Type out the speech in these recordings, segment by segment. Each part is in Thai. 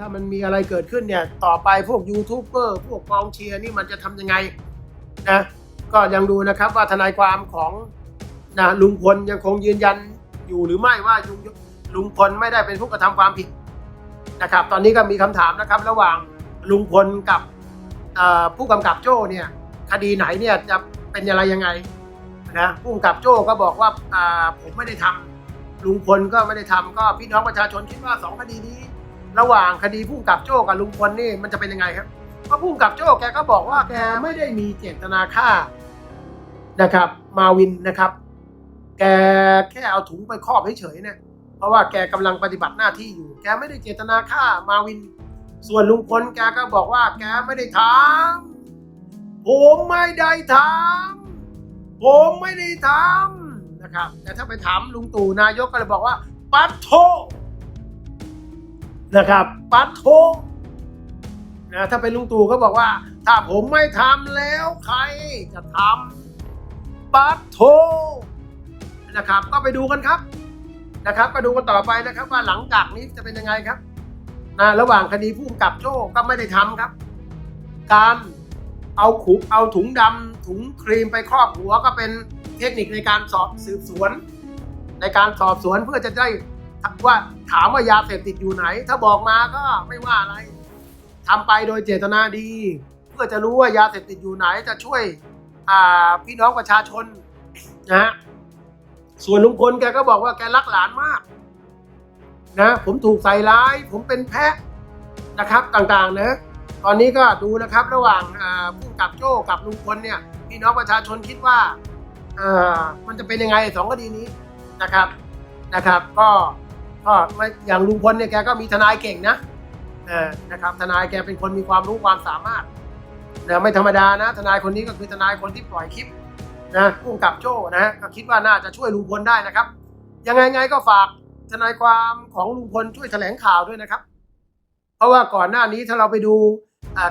ถ้ามันมีอะไรเกิดขึ้นเนี่ย ต่อไปพวกยูทูบเบอร์พวกกองเชียร์นี่มันจะทำยังไงนะก็ยังดูนะครับว่าทนายความของนะลุงพลยังคงยืนยันอยู่หรือไม่ว่าลุงลุงพลไม่ได้เป็นผู้กระทำความผิดนะครับ ตอนนี้ก็มีคำถามนะครับ ระหว่างลุงพลกับผู้กำกับโจ้เนี่ยคดีไหนเนี่ยจะเป็นอะไรยังไงนะผู้กำกับโจ้ก็บอกว่าอ่าผมไม่ได้ทำลุงพลก็ไม่ได้ทำก็พี่น้องประชาชนคิดว่าสองคดีนี้ ระหว่างคดีผู้กำกับโจ้กับลุงพลนี่มันจะเป็นยังไงครับเพราะผู้กับโจ้แกก็บอกว่าแกไม่ได้มีเจตนาฆ่านะครับ มาวินนะครับ แกแค่เอาถุงไปครอบเฉยๆเนี่ยเพราะว่าแกกำลังปฏิบัติหน้าที่อยู่ แกไม่ได้เจตนาฆ่ามาวิน ส่วนลุงพลแกก็บอกว่า แกไม่ได้ทำผมไม่ได้ทำผมไม่ได้ทำนะครับ แต่ถ้าไปถามลุงตู่นายกก็เลยบอกว่า ปัดโท นะครับปัดโทนะถ้าเป็นลุงตู่ก็บอกว่า ถ้าผมไม่ทำแล้วใครจะทำปัดโทนะครับ ก็ไปดูกันครับนะครับก็ดูกันต่อไปนะครับ ว่าหลังจากนี้จะเป็นยังไงครับนะระหว่างคดีผู้กำกับโจ้ก็ไม่ได้ทำครับ การเอาขุเอาถุงดำถุงครีมไปครอบหัวก็เป็นเทคนิคในการสอบสืบสวน ในการสอบสวนเพื่อจะได้ ว่าถามว่ายาเสพติดอยู่ไหน ถ้าบอกมาก็ไม่ว่าอะไรทำไปโดยเจตนาดี เพื่อจะรู้ว่ายาเสพติดอยู่ไหนจะช่วยอ่าพี่น้องประชาชนนะฮะส่วนลุงพลแกก็บอกว่าแกรักหลานมากนะผมถูกใส่ร้าย ผมเป็นแพะนะครับต่างๆนะตอนนี้ก็ดูนะครับระหว่างผู้กำกับโจ้กับลุงพลเนี่ยพี่น้องประชาชนคิดว่าอ่ามันจะเป็นยังไงสองคดีนี้นะครับนะครับ ก็ ก็อย่างลุงพลเนี่ยแกก็มีทนายเก่งนะนะครับทนายแกเป็นคนมีความรู้ความสามารถนะไม่ธรรมดานะ ทนายคนนี้ก็คือทนายคนที่ปล่อยคลิปนะพุ่งกับโจ้นะก็คิดว่าน่าจะช่วยลุงพลได้นะครับ ยังไงไงก็ฝากทนายความของลุงพลช่วยแถลงข่าวด้วยนะครับ เพราะว่าก่อนหน้านี้ถ้าเราไปดู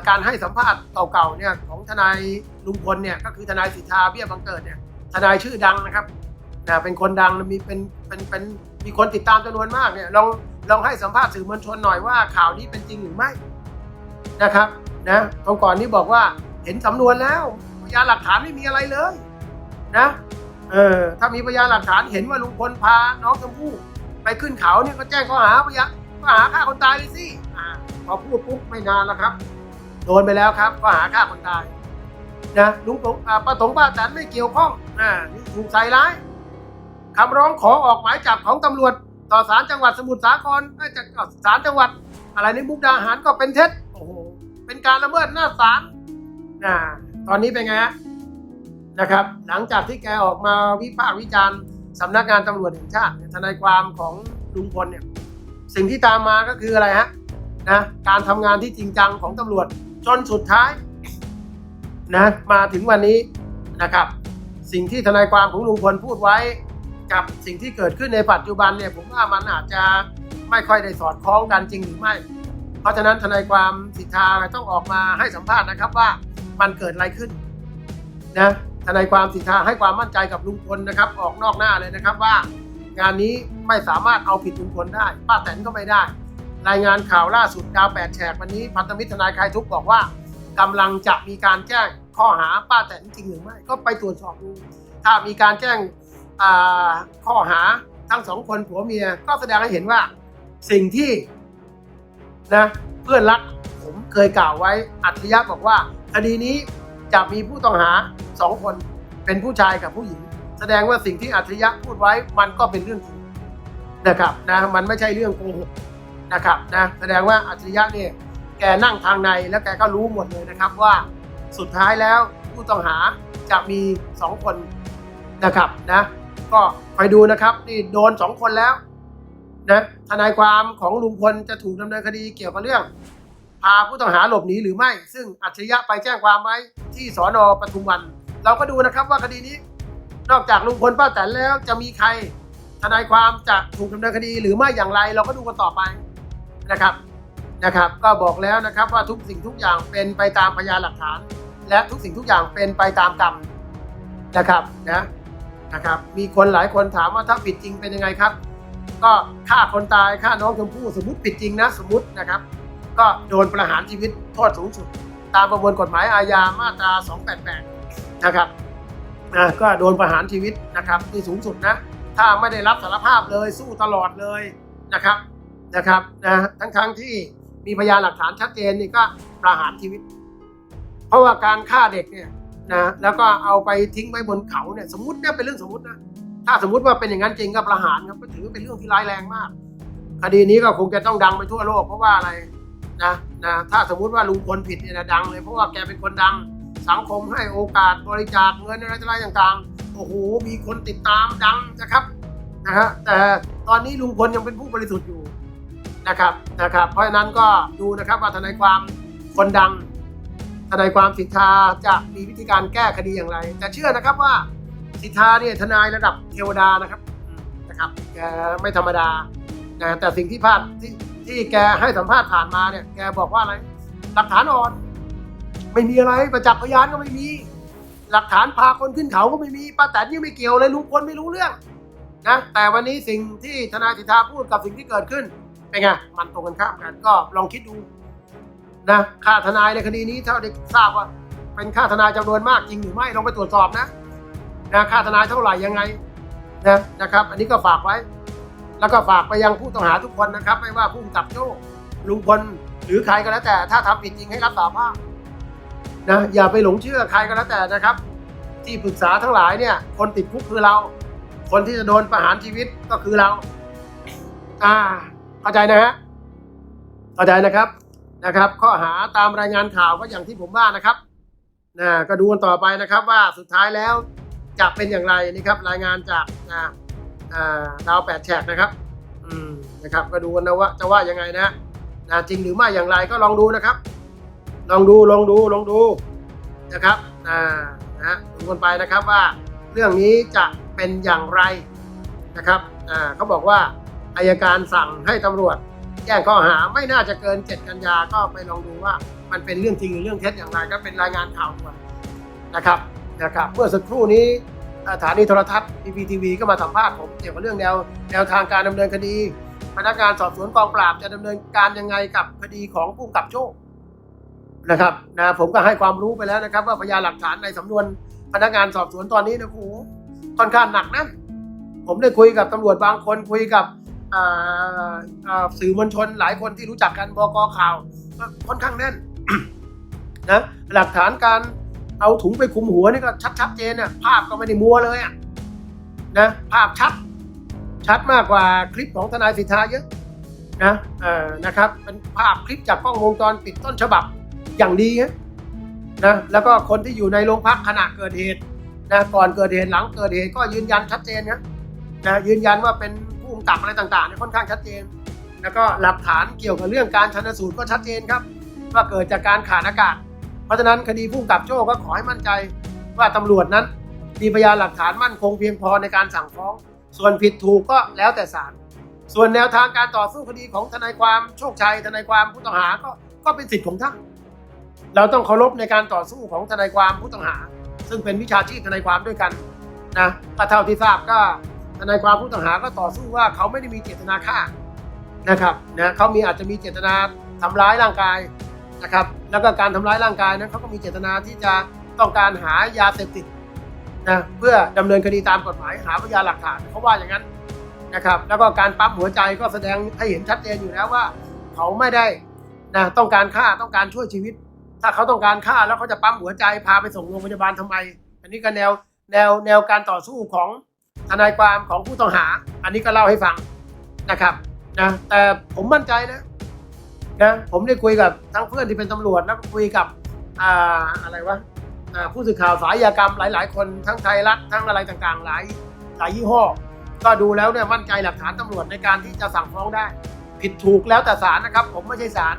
การให้สัมภาษณ์เก่าๆเนี่ยของทนายลุงพลเนี่ยก็คือทนายสิทธาเบี้ยบังเกิดเนี่ยทนายชื่อดังนะครับนะเป็นคนดังมีเป็นเป็นเป็น มีคนติดตามจำนวนมากเนี่ยลองลองให้สัมภาษณ์สื่อมวลชนหน่อยว่าข่าวนี้เป็นจริงหรือไม่นะครับนะตรงก่อนนี้บอกว่าเห็นสำนวนแล้วพยานหลักฐานไม่มีอะไรเลยนะเออถ้ามีพยานหลักฐานเห็นว่าลุงพลพาน้องชมพู่ไปขึ้นเขาเนี่ยก็แจ้งข้อหาพยานข้อหาฆ่าคนตายเลยสิอ่าพอพูดปุ๊บไม่นานแล้วครับ โดนไปแล้วครับข้อหาฆ่าคนตายนะลุงตงอาป้าตงป้าแตนไม่เกี่ยวข้องอ่านี่ถูกใส่ร้าย คำร้องขอออกหมายจับของตำรวจ ต่อศาลจังหวัดสมุทรสาครน่าจะศาลจังหวัด อะไรในมุกดาหารก็เป็นเท็จโอ้โหเป็นการละเมิดหน้าศาลนะตอนนี้เป็นไงฮะนะครับ หลังจากที่แกออกมาวิพากษ์วิจารณ์สำนักงานตำรวจแห่งชาติทนายความของลุงพลเนี่ยสิ่งที่ตามมาก็คืออะไรฮะนะการทำงานที่จริงจังของตำรวจจนสุดท้ายนะมาถึงวันนี้นะครับ สิ่งที่ทนายความของลุงพลพูดไว้ กับสิ่งที่เกิดขึ้นในปัจจุบันเนี่ยผมว่ามันอาจจะไม่ค่อยได้สอดคล้องกันจริงหรือไม่ เพราะฉะนั้นทนายความสิทธาต้องออกมาให้สัมภาษณ์นะครับว่ามันเกิดอะไรขึ้นนะทนายความสิทธาให้ความมั่นใจกับลุงพลนะครับ ออกนอกหน้าเลยนะครับว่า งานนี้ไม่สามารถเอาผิดลุงพลได้ ป้าแตนก็ไม่ได้ รายงานข่าวล่าสุดดาวแปดแฉกวันนี้พันธมิตรทนายคลายทุกบอกว่ากำลังจะมีการแจ้งข้อหาป้าแตนจริงหรือไม่ก็ไปตรวจสอบดูถ้ามีการแจ้ง ข้อหาทั้งสองคนผัวเมียก็แสดงให้เห็นว่าสิ่งที่นะเพื่อนรักผมเคยกล่าวไว้อัจฉริยะบอกว่า คดีนี้จะมีผู้ต้องหาสองคนเป็นผู้ชายกับผู้หญิง แสดงว่าสิ่งที่อัจฉริยะพูดไว้มันก็เป็นเรื่องจริงนะครับนะมันไม่ใช่เรื่องโกหกนะครับนะแสดงว่าอัจฉริยะเนี่ยแกนั่งทางในแล้วแกก็รู้หมดเลยนะครับว่าสุดท้ายแล้วผู้ต้องหาจะมีสองคนนะครับนะ ก็คอยดูนะครับ นี่โดนสองคนแล้วนะทนายความของลุงพลจะถูกดำเนินคดีเกี่ยวกับเรื่อง พาผู้ต้องหาหลบหนีหรือไม่ ซึ่งอัจฉริยะไปแจ้งความไว้ที่สอนอปทุมวัน เราก็ดูนะครับว่าคดีนี้ นอกจากลุงพลป้าแตนแล้วจะมีใคร ทนายความจะถูกดำเนินคดีหรือไม่อย่างไรเราก็ดูกันต่อไปนะครับนะครับ ก็บอกแล้วนะครับว่าทุกสิ่งทุกอย่างเป็นไปตามพยานหลักฐาน และทุกสิ่งทุกอย่างเป็นไปตามกรรมนะครับนะ นะครับ มีคนหลายคนถามว่าถ้าผิดจริงเป็นยังไงครับ ก็ฆ่าคนตายฆ่าน้องชมพู่สมมติผิดจริงนะสมมตินะครับ ก็โดนประหารชีวิตโทษสูงสุด ตามประมวลกฎหมายอาญามาตรา 288 นะครับก็โดนประหารชีวิตนะครับที่สูงสุดนะ ถ้าไม่ได้รับสารภาพเลยสู้ตลอดเลยนะครับนะครับนะทั้งทั้งที่มีพยานหลักฐานชัดเจนนี่ก็ประหารชีวิต เพราะว่าการฆ่าเด็กเนี่ย นะแล้วก็เอาไปทิ้งไว้บนเขาเนี่ยสมมติเนี่ยเป็นเรื่องสมมตินะถ้าสมมติว่าเป็นอย่างนั้นจริงก็ประหารครับก็ถือว่าเป็นเรื่องที่ร้ายแรงมาก คดีนี้ก็คงจะต้องดังไปทั่วโลกเพราะว่าอะไรนะนะถ้าสมมุติว่าลุงพลผิดเนี่ยนะดังเลยเพราะว่าแกเป็นคนดัง สังคมให้โอกาสบริจาคเงินอะไรต่างๆโอ้โหมีคนติดตามดังนะครับนะฮะแต่ตอนนี้ลุงพลยังเป็นผู้บริสุทธิ์อยู่นะครับนะครับ เพราะฉะนั้นก็ดูนะครับว่าทนายความคนดัง ทนายความสิทธาจะมีวิธีการแก้คดีอย่างไร แต่เชื่อนะครับว่าสิทธาเนี่ยทนายระดับเทวดานะครับนะครับแกไม่ธรรมดานะแต่สิ่งที่พลาดที่ที่แกให้สัมภาษณ์ผ่านมาเนี่ยแกบอกว่าอะไร หลักฐานอ่อน ไม่มีอะไรประจักษ์พยานก็ไม่มี หลักฐานพาคนขึ้นเขาก็ไม่มีป้าแตนยังไม่เกี่ยวเลยลุงพลไม่รู้เรื่องนะแต่วันนี้สิ่งที่ทนายสิทธาพูดกับสิ่งที่เกิดขึ้นเป็นไงมันตรงกันข้ามกันก็ลองคิดดู นะค่าทนายในคดีนี้เท่าที่ทราบว่า เป็นค่าทนายจำนวนมากจริงหรือไม่ลองไปตรวจสอบนะนะค่าทนายเท่าไหร่ยังไงนะนะครับ อันนี้ก็ฝากไว้ แล้วก็ฝากไปยังผู้ต้องหาทุกคนนะครับ ไม่ว่าผู้กำกับโจ้ลุงพลหรือใครก็แล้วแต่ ถ้าทำผิดจริงให้รับสารภาพนะอย่าไปหลงเชื่อใครก็แล้วแต่นะครับ ที่ปรึกษาทั้งหลายเนี่ย คนติดคุกคือเรา คนที่จะโดนประหารชีวิตก็คือเรา อ่าเข้าใจนะฮะเข้าใจนะครับ นะครับ ข้อหาตามรายงานข่าวก็อย่างที่ผมว่านะครับนะก็ดูกันต่อไปนะครับว่าสุดท้ายแล้วจะเป็นอย่างไรนี่ครับรายงานจากอ่าอ่าดาวแปดแฉกนะครับอืมนะครับ ก็ดูกันนะว่าจะว่ายังไงนะนะจริงหรือไม่อย่างไรก็ลองดูนะครับ ลองดูลองดูลองดูนะครับอ่านะฮะดูกันไปนะครับว่าเรื่องนี้จะเป็นอย่างไรนะครับอ่าเขาบอกว่าอายการสั่งให้ตำรวจ แจ้งข้อหาไม่น่าจะเกิน 7 กันยาก็ไปลองดูว่ามันเป็นเรื่องจริงหรือเรื่องเท็จอย่างไรก็เป็นรายงานข่าวด่วนนะครับนะครับเมื่อสักครู่นี้สถานีโทรทัศน์ PPTV ก็มาสัมภาษณ์ผมเกี่ยวกับเรื่องแนวแนวทางการดำเนินคดี พนักงานสอบสวนกองปราบจะดำเนินการยังไงกับคดีของผู้กับโชคนะครับนะผมก็ให้ความรู้ไปแล้วนะครับ ว่าพยานหลักฐานในสำนวนพนักงานสอบสวนตอนนี้นะโอ้โหค่อนข้างหนักนะ ผมได้คุยกับตำรวจบางคนคุยกับ สื่อมวลชนหลายคนที่รู้จักกันบกข่าวค่อนข้างแน่นนะหลักฐานการเอาถุงไปคุมหัวนี่ก็ชัดชัดเจนน่ะภาพก็ไม่ได้มัวเลยอะนะภาพชัด ชัดมากกว่าคลิปของทนายสิทธาเยอะนะนะครับเป็นภาพคลิปจากกล้องวงจรปิดต้นฉบับอย่างดีฮะนะแล้วก็คนที่อยู่ในโรงพักขณะเกิดเหตุนะก่อนเกิดเหตุหลังเกิดเหตุก็ยืนยันชัดเจนนะนะยืนยันว่าเป็น ผู้กำกับอะไรต่างๆเนี่ยค่อนข้างชัดเจน แล้วก็หลักฐานเกี่ยวกับเรื่องการชันสูตรก็ชัดเจนครับ ว่าเกิดจากการขาดอากาศ เพราะฉะนั้นคดีผู้กำกับโจ้ก็ขอให้มั่นใจว่าตำรวจนั้น มีพยานหลักฐานมั่นคงเพียงพอในการสั่งฟ้อง ส่วนผิดถูกก็แล้วแต่ศาลส่วนแนวทางการต่อสู้คดีของทนายความโชคชัยทนายความผู้ต้องหาก็ก็เป็นสิทธิ์ของท่านเราต้องเคารพในการต่อสู้ของทนายความผู้ต้องหา ซึ่งเป็นวิชาชีพทนายความด้วยกันนะก็เท่าที่ทราบก็ ทนายความผู้ต้องหาก็ต่อสู้ว่าเขาไม่ได้มีเจตนาฆ่านะครับนะเขามีอาจจะมีเจตนาทำร้ายร่างกายนะครับ แล้วก็การทำร้ายร่างกายนั้นเขาก็มีเจตนาที่จะต้องการหายาเสพติดนะเพื่อดำเนินคดีตามกฎหมายหาพยานหลักฐานเขาว่าอย่างนั้นนะครับ แล้วก็การปั๊มหัวใจก็แสดงให้เห็นชัดเจนอยู่แล้วว่า เขาไม่ได้นะต้องการฆ่าต้องการช่วยชีวิต ถ้าเขาต้องการฆ่าแล้วเขาจะปั๊มหัวใจพาไปส่งโรงพยาบาลทำไม อันนี้ก็แนวแนวแนวการต่อสู้ของ ทนายความของผู้ต้องหา อันนี้ก็เล่าให้ฟังนะครับนะแต่ผมมั่นใจนะนะผมได้คุยกับทั้งเพื่อนที่เป็นตำรวจแล้วก็คุยกับอ่าอะไรวะอ่าผู้สื่อข่าวสายยากรรมหลาย ๆ คนทั้งไทยรัฐทั้งอะไรต่างๆ หลายหลายยี่ห้อ ก็ดูแล้วเนี่ยมั่นใจหลักฐานตำรวจในการที่จะสั่งฟ้องได้ ผิดถูกแล้วแต่ศาลนะครับ ผมไม่ใช่ศาล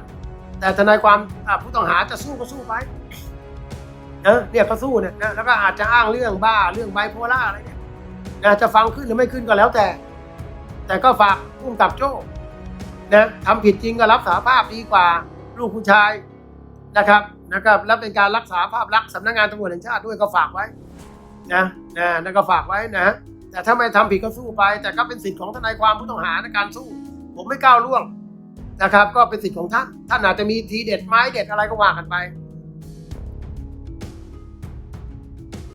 แต่ทนายความอ่าผู้ต้องหาจะสู้ก็สู้ไปเออเนี่ยก็สู้เนี่ยนะแล้วก็อาจจะอ้างเรื่องบ้าเรื่องไบโพล่าอะไรเนี่ย นะจะฟังขึ้นหรือไม่ขึ้นก็แล้วแต่ แต่ก็ฝากพุ่มกับโจ้นะทำผิดจริงก็รับสาภาพดีกว่าลูกผู้ชายนะครับนะครับและเป็นการรักษาภาพลักษณ์สำนักงานตำรวจแห่งชาติด้วยก็ฝากไว้นะนะนั่นก็ฝากไว้นะแต่ถ้าไม่ทำผิดก็สู้ไป แต่ก็เป็นสิทธิ์ของทนายความผู้ต้องหาในการสู้ ผมไม่ก้าวล่วงนะครับ ก็เป็นสิทธิ์ของท่าน ท่านอาจจะมีทีเด็ดไม้เด็ดอะไรก็ว่ากันไป